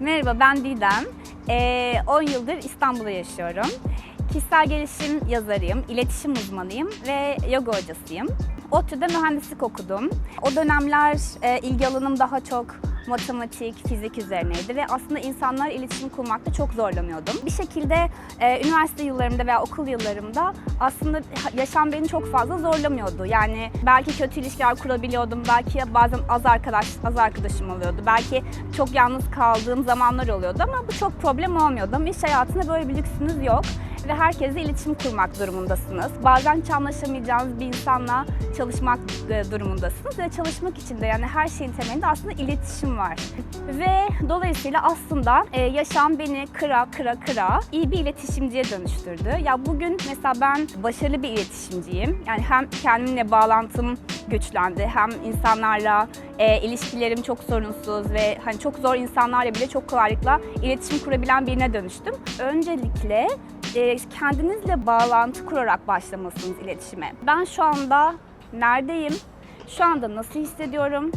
Merhaba ben Didem. Ee, 10 yıldır İstanbul'da yaşıyorum. Kişisel gelişim yazarıyım, iletişim uzmanıyım ve yoga hocasıyım. ODTÜ'de mühendislik okudum. O dönemler e, ilgi alanım daha çok matematik, fizik üzerineydi ve aslında insanlar iletişim kurmakta çok zorlanıyordum. Bir şekilde e, üniversite yıllarımda veya okul yıllarımda aslında yaşam beni çok fazla zorlamıyordu. Yani belki kötü ilişkiler kurabiliyordum, belki bazen az arkadaş az arkadaşım oluyordu, belki çok yalnız kaldığım zamanlar oluyordu ama bu çok problem olmuyordu. Ama hayatında böyle bir lüksünüz yok ve herkesle iletişim kurmak durumundasınız. Bazen hiç bir insanla çalışmak e, durumundasınız ve çalışmak için de yani her şeyin temelinde aslında iletişim var. Ve dolayısıyla aslında e, yaşam beni kıra kıra kıra iyi bir iletişimciye dönüştürdü. Ya bugün mesela ben başarılı bir iletişimciyim. Yani hem kendimle bağlantım güçlendi hem insanlarla e, ilişkilerim çok sorunsuz ve hani çok zor insanlarla bile çok kolaylıkla iletişim kurabilen birine dönüştüm. Öncelikle e, kendinizle bağlantı kurarak başlamalısınız iletişime. Ben şu anda neredeyim? Şu anda nasıl hissediyorum?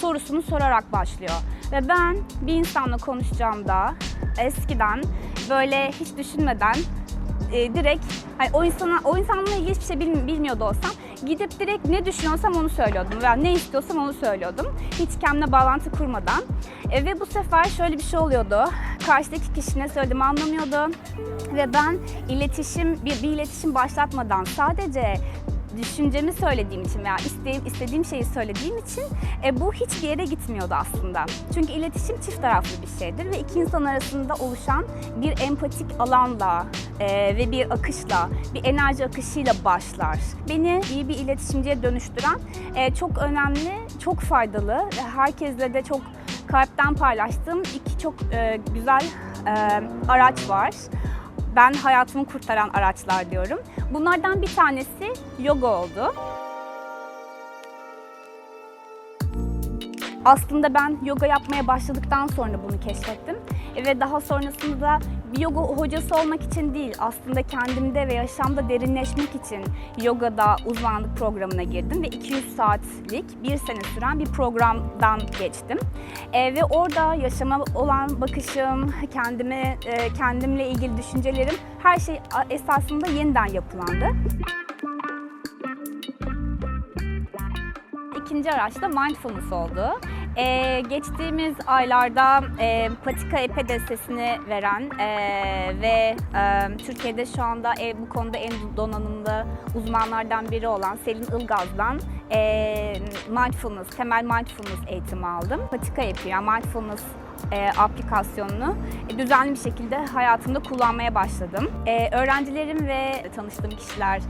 sorusunu sorarak başlıyor. Ve ben bir insanla konuşacağımda eskiden böyle hiç düşünmeden e, direkt hani o insana o insanla ilgili hiçbir şey bilmi- bilmiyordu olsam gidip direkt ne düşünüyorsam onu söylüyordum veya ne istiyorsam onu söylüyordum. Hiç kendimle bağlantı kurmadan. E, ve bu sefer şöyle bir şey oluyordu. Karşıdaki kişi ne söylediğimi anlamıyordu. Ve ben iletişim bir, bir iletişim başlatmadan sadece düşüncemi söylediğim için veya istediğim, istediğim şeyi söylediğim için e, bu hiçbir yere gitmiyordu aslında. Çünkü iletişim çift taraflı bir şeydir ve iki insan arasında oluşan bir empatik alanla e, ve bir akışla, bir enerji akışıyla başlar. Beni iyi bir iletişimciye dönüştüren e, çok önemli, çok faydalı ve herkesle de çok kalpten paylaştığım iki çok e, güzel e, araç var ben hayatımı kurtaran araçlar diyorum. Bunlardan bir tanesi yoga oldu. Aslında ben yoga yapmaya başladıktan sonra bunu keşfettim. Ve daha sonrasında bir yoga hocası olmak için değil, aslında kendimde ve yaşamda derinleşmek için yogada uzmanlık programına girdim ve 200 saatlik bir sene süren bir programdan geçtim. E, ve orada yaşama olan bakışım, kendime, e, kendimle ilgili düşüncelerim her şey esasında yeniden yapılandı. İkinci araç da mindfulness oldu. Ee, geçtiğimiz aylarda e, patika epe destesini veren e, ve e, Türkiye'de şu anda e, bu konuda en donanımlı uzmanlardan biri olan Selin Ilgaz'dan e, mindfulness, temel mindfulness eğitimi aldım. Patika epi yani mindfulness e, aplikasyonunu e, düzenli bir şekilde hayatımda kullanmaya başladım. E, öğrencilerim ve tanıştığım kişiler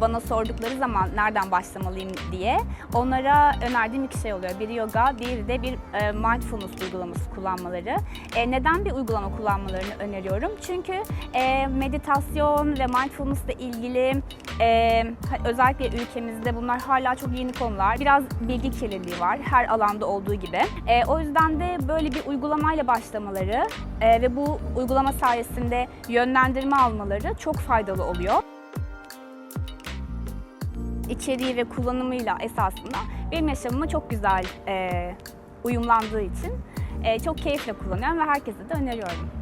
bana sordukları zaman nereden başlamalıyım diye onlara önerdiğim iki şey oluyor. Biri yoga, bir de bir e, mindfulness uygulaması kullanmaları. E, neden bir uygulama kullanmalarını öneriyorum? Çünkü e, meditasyon ve mindfulness ile ilgili e, özellikle ülkemizde bunlar hala çok yeni konular. Biraz bilgi kirliliği var her alanda olduğu gibi. E, o yüzden de böyle bir uygulamayla başlamaları e, ve bu uygulama sayesinde yönlendirme almaları çok faydalı oluyor içeriği ve kullanımıyla esasında benim yaşamıma çok güzel e, uyumlandığı için e, çok keyifle kullanıyorum ve herkese de öneriyorum.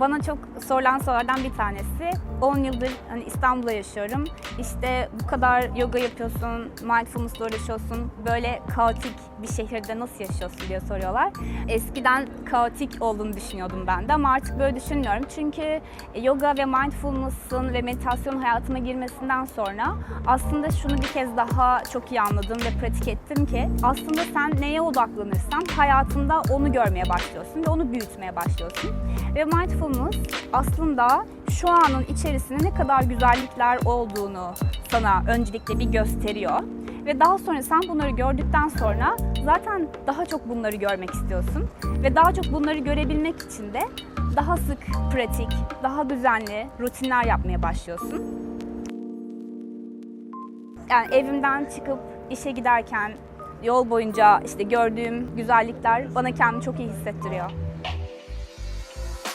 Bana çok sorulan sorulardan bir tanesi 10 yıldır hani İstanbul'da yaşıyorum. İşte bu kadar yoga yapıyorsun, mindfulness'la uğraşıyorsun. Böyle kaotik bir şehirde nasıl yaşıyorsun diye soruyorlar. Eskiden kaotik olduğunu düşünüyordum ben de ama artık böyle düşünmüyorum. Çünkü yoga ve mindfulness'ın ve meditasyonun hayatıma girmesinden sonra aslında şunu bir kez daha çok iyi anladım ve pratik ettim ki aslında sen neye odaklanırsan hayatında onu görmeye başlıyorsun ve onu büyütmeye başlıyorsun. Ve mindfulness aslında şu anın içerisinde ne kadar güzellikler olduğunu sana öncelikle bir gösteriyor. Ve daha sonra sen bunları gördükten sonra zaten daha çok bunları görmek istiyorsun. Ve daha çok bunları görebilmek için de daha sık pratik, daha düzenli rutinler yapmaya başlıyorsun. Yani evimden çıkıp işe giderken yol boyunca işte gördüğüm güzellikler bana kendimi çok iyi hissettiriyor.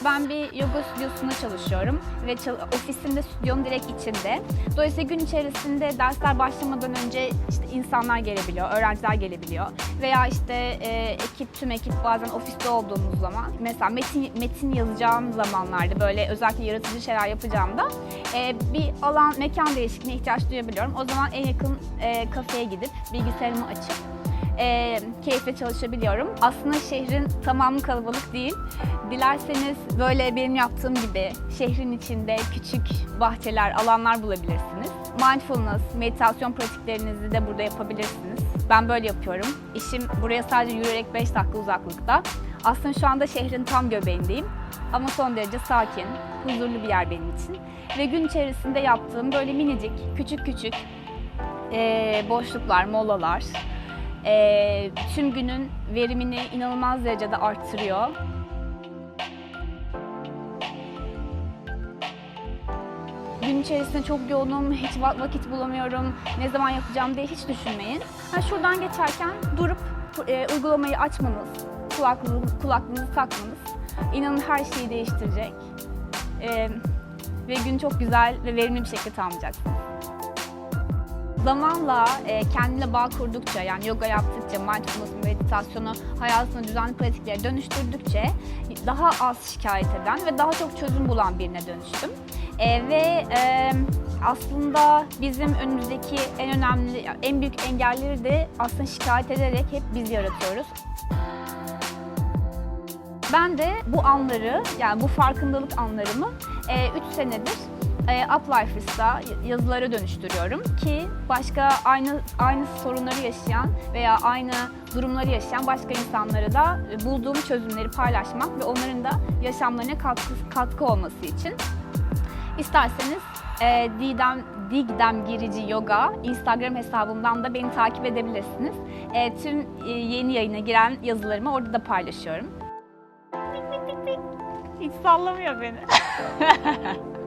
Ben bir yoga stüdyosunda çalışıyorum ve çal- ofisim de stüdyonun direkt içinde. Dolayısıyla gün içerisinde dersler başlamadan önce işte insanlar gelebiliyor, öğrenciler gelebiliyor. Veya işte e, ekip, tüm ekip bazen ofiste olduğumuz zaman mesela metin, metin yazacağım zamanlarda böyle özellikle yaratıcı şeyler yapacağımda e, bir alan, mekan değişikliğine ihtiyaç duyabiliyorum. O zaman en yakın e, kafeye gidip bilgisayarımı açıp e, keyifle çalışabiliyorum. Aslında şehrin tamamı kalabalık değil. Dilerseniz böyle benim yaptığım gibi şehrin içinde küçük bahçeler, alanlar bulabilirsiniz. Mindfulness, meditasyon pratiklerinizi de burada yapabilirsiniz. Ben böyle yapıyorum. İşim buraya sadece yürüyerek 5 dakika uzaklıkta. Aslında şu anda şehrin tam göbeğindeyim. Ama son derece sakin, huzurlu bir yer benim için. Ve gün içerisinde yaptığım böyle minicik, küçük küçük e, boşluklar, molalar, e, tüm günün verimini inanılmaz derecede arttırıyor. Gün içerisinde çok yoğunum, hiç va- vakit bulamıyorum, ne zaman yapacağım diye hiç düşünmeyin. Ha, şuradan geçerken durup e, uygulamayı açmanız, kulaklığınızı, kulaklığınızı takmanız inanın her şeyi değiştirecek. E, ve gün çok güzel ve verimli bir şekilde tamamlayacaksınız. Zamanla e, kendine bağ kurdukça yani yoga yaptıkça, mindfulness meditasyonu hayatına düzenli pratiklere dönüştürdükçe daha az şikayet eden ve daha çok çözüm bulan birine dönüştüm. E, ve e, aslında bizim önümüzdeki en önemli, en büyük engelleri de aslında şikayet ederek hep biz yaratıyoruz. Ben de bu anları, yani bu farkındalık anlarımı 3 senedir e, Uplifers'ta yazılara dönüştürüyorum ki başka aynı aynı sorunları yaşayan veya aynı durumları yaşayan başka insanlara da e, bulduğum çözümleri paylaşmak ve onların da yaşamlarına katkı, katkı olması için. İsterseniz e, Didem, Digdem Girici Yoga Instagram hesabımdan da beni takip edebilirsiniz. E, tüm e, yeni yayına giren yazılarımı orada da paylaşıyorum. Hiç sallamıyor beni.